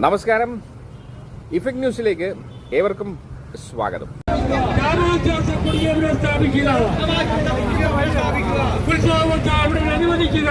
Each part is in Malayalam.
നമസ്കാരം. ഇഫക്ട് ന്യൂസിലേക്ക് ഏവർക്കും സ്വാഗതം. അനുവദിക്കുക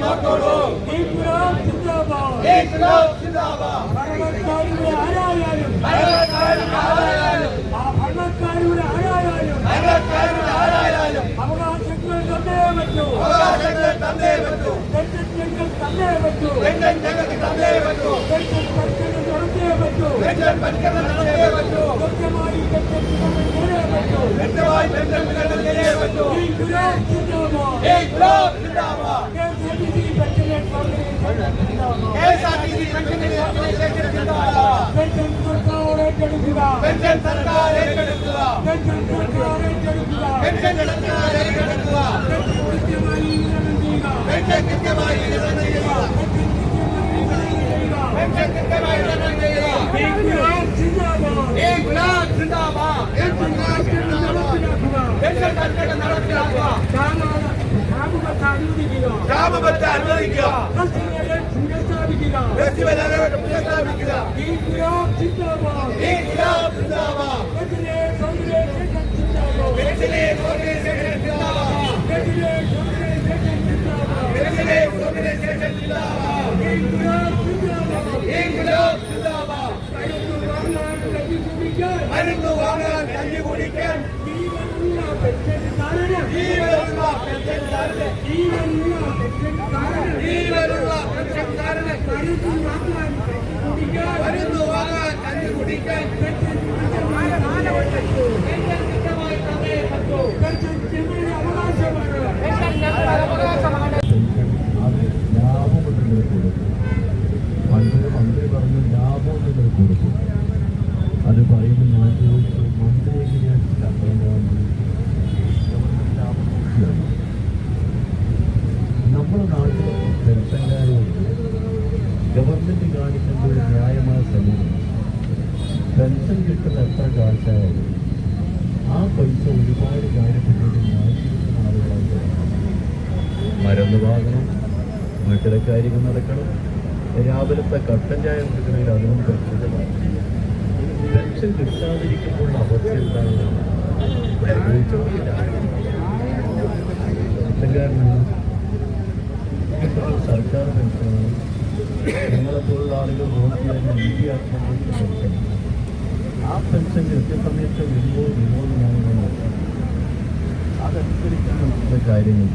നോക്കോളൂ ഈ ഗുലാബ് ജിന്ദാബാദ് ഭരണക്കാരുടെ ആരായാലും ആ ഭരണക്കാരുടെ ആരായാലും അവകാശങ്ങൾ തന്നേ പറ്റൂ ഞങ്ങൾ തന്നേ പറ്റൂ പെൻഷൻ നടത്തിയേ പറ്റൂ കൃത്യമായി പെൻഷൻ വിതരണേ പറ്റൂ ഈ ഗുലാബ് ജിന്ദാബാദ് KSRTC പെൻഷൻ ജിന്ദാബാദ് പെൻഷൻ സർക്കാർ ഏറ്റെടുക്കുക പെൻഷൻ സർക്കാർ ഏറ്റെടുക്കുക പെൻഷൻ സർക്കാർ ഏറ്റെടുക്കുക പെൻഷൻ കൃത്യമായി വിതരണം ചെയ്യുക പെൻഷൻ കൃത്യമായി വിതരണം ചെയ്യുക ഈ ഗുലാബ് ജിന്ദാബാദ് ഗ്രാമപത്തെ അനുവദിക്കുക പുനഃസ്ഥാപിക്കുക ഈ ഗുലാബ് ജിന്ദാബാദ് അത് പറയുമ്പോൾ ഞാൻ ചോദിച്ചു മന്ത്രി എങ്ങനെയാണ് ശമ്പളം വാങ്ങുന്നത് ഗവൺമെന്റ് ലാഭം നോക്കിയാണ് നമ്മുടെ നാട്ടിൽ പെൻഷൻകാരോട് ഗവൺമെന്റ് കാണിക്കേണ്ട ഒരു ന്യായമായ സമീപനം പെൻഷൻ കിട്ടുന്ന എത്ര കാശായാലും ആ പൈസ ഒരുപാട് ആളുകളാണ് മരുന്ന് വാങ്ങണം വീട്ടിലെ കാര്യങ്ങൾ നടക്കണം. രാവിലത്തെ കട്ടൻ ചായ കൊടുക്കണമെങ്കിൽ അതിനും പെൻഷൻ പെൻഷൻ കിട്ടാതിരിക്കുമ്പോൾ അവസ്ഥ എന്താണ്? സർക്കാർ പെൻഷനാണ്. ഞങ്ങളെപ്പോലുള്ള ആളുകൾ വോട്ട് ചെയ്യാൻ നീതി ആത്മഹത്യ പെൻഷൻ ആ പെൻഷൻ കൃത്യസമയത്ത് വരുമ്പോൾ വരുമ്പോൾ ഞാൻ നോക്കാം അതനുസരിച്ചാണ് നമ്മുടെ കാര്യങ്ങൾ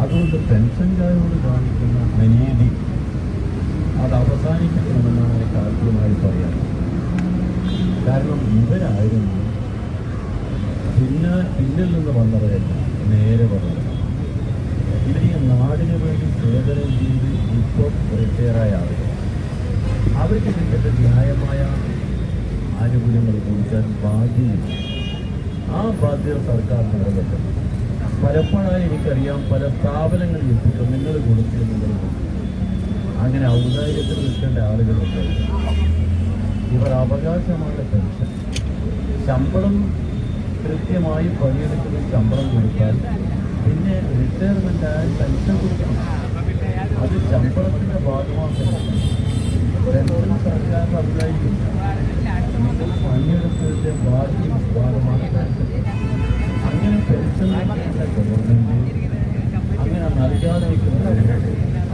അതുകൊണ്ട് പെൻഷൻകാരോട് കാണിക്കുന്ന അനീതി അത് അവസാനിപ്പിക്കണമെന്നാണ് എനിക്ക് ആദ്യമായി പറയാൻ കാരണം ഇവരായിരുന്നു പിന്നെ പിന്നിൽ നിന്ന് വന്നവരല്ല നേരെ വന്നത് ഇവർ ഈ നാടിന് വേണ്ടി സേവനം ചെയ്ത് ഇപ്പോൾ റിട്ടയറായ ആളുകൾ അവർക്ക് കിട്ടേണ്ട ന്യായമായ ആനുകൂല്യങ്ങൾ കൊടുക്കാൻ ബാധ്യത ആ ബാധ്യത സർക്കാർ നിറവേറ്റണം. പലപ്പോഴായി എനിക്കറിയാം പല സ്ഥാപനങ്ങളിൽ എത്തിക്കും നിങ്ങൾ കൊടുത്തു നിങ്ങൾ അങ്ങനെ ഔദാര്യത്തിൽ നിൽക്കേണ്ട ആളുകളുണ്ട്. ഇവർ അവകാശമാണ് പെൻഷൻ. ശമ്പളം കൃത്യമായി പണിയെടുക്കുന്ന ശമ്പളം കൊടുത്താൽ പിന്നെ റിട്ടയർമെന്റ് ആയ പെൻഷൻ കൊടുക്കണം. അത് ശമ്പളത്തിന്റെ ഭാഗമാക്കണം. സർക്കാരിന് അതിലായിരിക്കും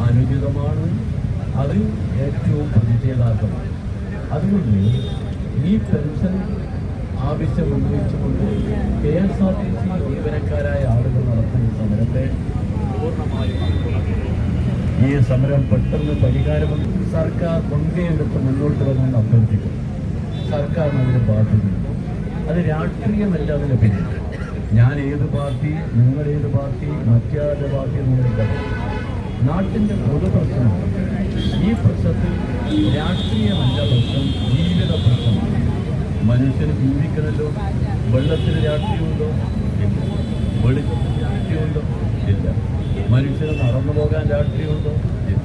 അനുചിതമാണ് അത് ഏറ്റവും പ്രതിഷേധാർത്ഥമാണ് അതുകൊണ്ട് ഈ പെൻഷൻ ആവശ്യം ഉന്നയിച്ചുകൊണ്ട് K S R T C ജീവനക്കാരായ ആളുകൾ നടത്തുന്ന സമരത്തെ ഈ സമരം പെട്ടെന്ന് പരിഹാരം സർക്കാർ മുൻകൈയെടുത്ത് മുന്നോട്ട് വരണമെന്ന് അഭ്യർത്ഥിക്കും സർക്കാരിന് അതിന് പാർട്ടി അത് രാഷ്ട്രീയമല്ല അതിന് പിന്നിൽ ഞാൻ ഏത് പാർട്ടി നിങ്ങൾ ഏത് പാർട്ടി മറ്റേ പാർട്ടി എന്നുള്ള നാട്ടിന്റെ പൊതു പ്രശ്നമാണ്. ഈ പ്രശ്നത്തിൽ രാഷ്ട്രീയമല്ല പ്രശ്നം ജീവിത പ്രശ്നമാണ് മനുഷ്യന് ജീവിക്കണല്ലോ വെള്ളത്തിന് രാഷ്ട്രീയമുണ്ടോ? വെളിച്ചത്തിന് രാഷ്ട്രീയമുണ്ടോ? ഇല്ല. മനുഷ്യന് നടന്നു പോകാൻ രാഷ്ട്രീയമുണ്ടോ? ഇല്ല.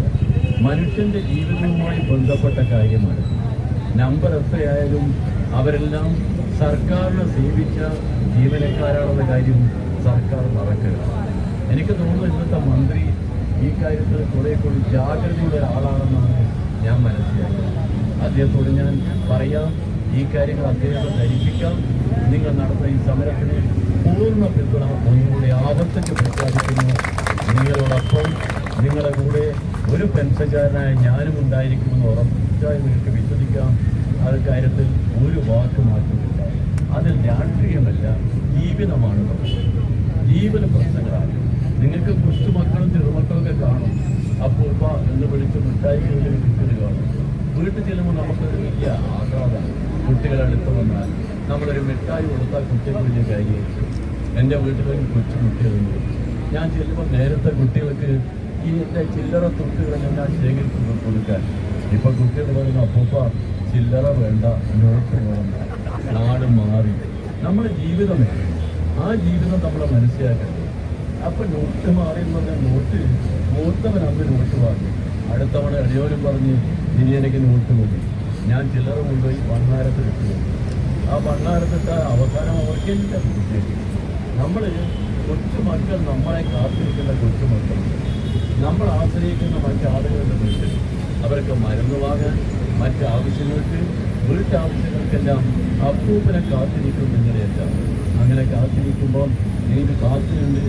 മനുഷ്യന്റെ ജീവിതവുമായി ബന്ധപ്പെട്ട കാര്യമാണ്. നമ്പർ എത്രയായാലും അവരെല്ലാം സർക്കാരിനെ സേവിച്ച ജീവനക്കാരാണെന്ന കാര്യം സർക്കാർ മറക്കരുത്. എനിക്ക് തോന്നുന്നു ഇന്നത്തെ മന്ത്രി ഈ കാര്യത്തിൽ കുറെ കൂടി ജാഗ്രതയുടെ ഒരാളാണെന്നാണ് ഞാൻ മനസ്സിലാക്കുന്നത്. അദ്ദേഹത്തോട് ഞാൻ പറയാം ഈ കാര്യങ്ങൾ അദ്ദേഹത്തെ ധരിപ്പിക്കാം. നിങ്ങൾ നടത്തുന്ന ഈ സമരത്തിന് പൂർണ പിന്തുണ ഒന്നുകൂടി ആവർത്തിച്ച് പ്രഖ്യാപിക്കുന്നു. നിങ്ങളോടൊപ്പം നിങ്ങളുടെ കൂടെ ഒരു പെൻഷൻകാരനായ ഞാനും ഉണ്ടായിരിക്കുമെന്ന് നിങ്ങൾക്ക് വിശ്വസിക്കാം. അത് കാര്യത്തിൽ ഒരു വാക്ക് മാറ്റമില്ല അതിൽ രാഷ്ട്രീയമല്ല ജീവിതമാണ് ജീവന പ്രശ്നങ്ങളാണ്. നിങ്ങൾക്ക് കൊച്ചുമക്കളും ചെറുമക്കളൊക്കെ കാണും. അപ്പോൾ ഉപ്പ എന്ന് വിളിച്ച് മിഠായി കിട്ടുന്നത് കാണും. വീട്ടിൽ ചെല്ലുമ്പോൾ നമുക്കൊരു വലിയ ആഘാതം കുട്ടികളടുത്ത് വന്നാൽ നമ്മളൊരു മിഠായി കൊടുത്താൽ കുട്ടികൾക്ക് വലിയ കാര്യമായിരിക്കും. എന്റെ വീട്ടിലൊരു കൊച്ചു കുട്ടികളുണ്ട് ഞാൻ ചെല്ലുമ്പോൾ നേരത്തെ കുട്ടികൾക്ക് ഈ എന്റെ ചില്ലറ തൊട്ടുകളെല്ലാം ഞാൻ ശേഖരിച്ച് കൊടുക്കാൻ ഇപ്പൊ കുട്ടികൾ പറയുന്ന അപ്പൂപ്പ ചില്ലറ വേണ്ട നോട്ട് വേണ്ട. നാട് മാറി. നമ്മുടെ ജീവിതം ആ ജീവിതം നമ്മളെ മനസ്സിലാക്കണം അപ്പൊ നോട്ട് മാറി എന്ന് പറഞ്ഞാൽ നോട്ട് മൂത്തവൻ അന്ന് നോട്ട് വാങ്ങി. അടുത്തവണ എളിയോരും പറഞ്ഞ് ഇനി എനിക്ക് നോട്ട് മതി ഞാൻ ചില്ലറ കൊണ്ടുപോയി വണ്ണാരത്ത് ഇട്ടു. ആ വണ്ണാരത്തിട്ട അവസാനം അവർക്ക് എനിക്ക് നമ്മൾ കൊച്ചു കൊച്ചുമക്കൾ നമ്മളെ കാത്തിരിക്കുന്ന കൊച്ചുമക്കൾ നമ്മൾ ആശ്രയിക്കുന്ന മറ്റാളുകളുടെ വീട്ടിൽ അവർക്ക് മരുന്ന് വാങ്ങാൻ മറ്റ് ആവശ്യങ്ങൾക്ക് വീട്ടാവശ്യങ്ങൾക്കെല്ലാം അപ്പൂപ്പനെ കാത്തിരിക്കും നിങ്ങളെയല്ല അങ്ങനെ കാത്തിരിക്കുമ്പോൾ എനിക്ക് കാത്തിനുണ്ട്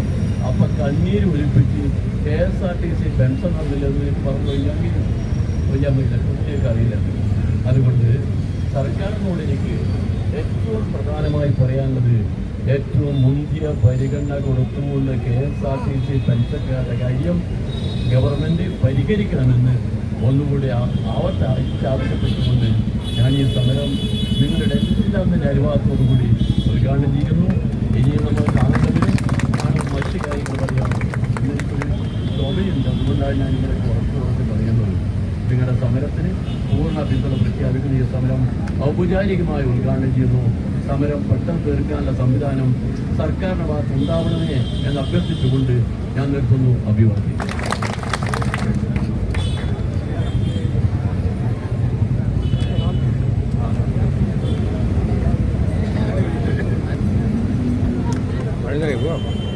അപ്പം കണ്ണീര് ഒലിപ്പിച്ച് K S R T C pension തന്നില്ലെന്ന് എനിക്ക് പറഞ്ഞു കഴിഞ്ഞാൽ കൊയ്യാൻ പറ്റില്ല കുട്ടിയൊക്കെ അറിയില്ല. അതുകൊണ്ട് സർക്കാരിനോട് എനിക്ക് ഏറ്റവും പ്രധാനമായി പറയാനുള്ളത് ഏറ്റവും മുന്തിയ പരിഗണന കൊടുത്തുകൊണ്ട് K S R T C പെൻഷൻകാരുടെ കാര്യം ഗവൺമെന്റ് പരിഹരിക്കണമെന്ന് ഒന്നുകൂടി ആവട്ടെ ആവശ്യപ്പെട്ടുകൊണ്ട് ഞാൻ ഈ സമരം നിങ്ങളുടെ എല്ലാത്തിന്റെ അനുവാദത്തോടുകൂടി ഉദ്ഘാടനം ചെയ്യുന്നു ഇനിയും നമ്മൾ കാണുന്നതിന് കാണും മറ്റു കാര്യങ്ങൾ പറയാം. നിങ്ങൾക്കൊരു ചുമയുണ്ട് അതുകൊണ്ടാണ് ഞാൻ ഇങ്ങനെ കുറച്ച് കുറച്ച് പറയുന്നത്. നിങ്ങളുടെ സമരത്തിന് പൂർണ പിന്തുണ പ്രഖ്യാപിക്കുന്ന. ഈ സമരം ഔപചാരികമായി ഉദ്ഘാടനം ചെയ്യുന്നു. സമരം പെട്ടെന്ന് തീർക്കാനുള്ള സംവിധാനം സർക്കാരിന്റെ ഭാഗത്ത് ഉണ്ടാവണമേ എന്ന് അഭ്യർത്ഥിച്ചുകൊണ്ട് ഞാൻ നിർത്തുന്നു. അഭിവാദ്യം. 现在也不热。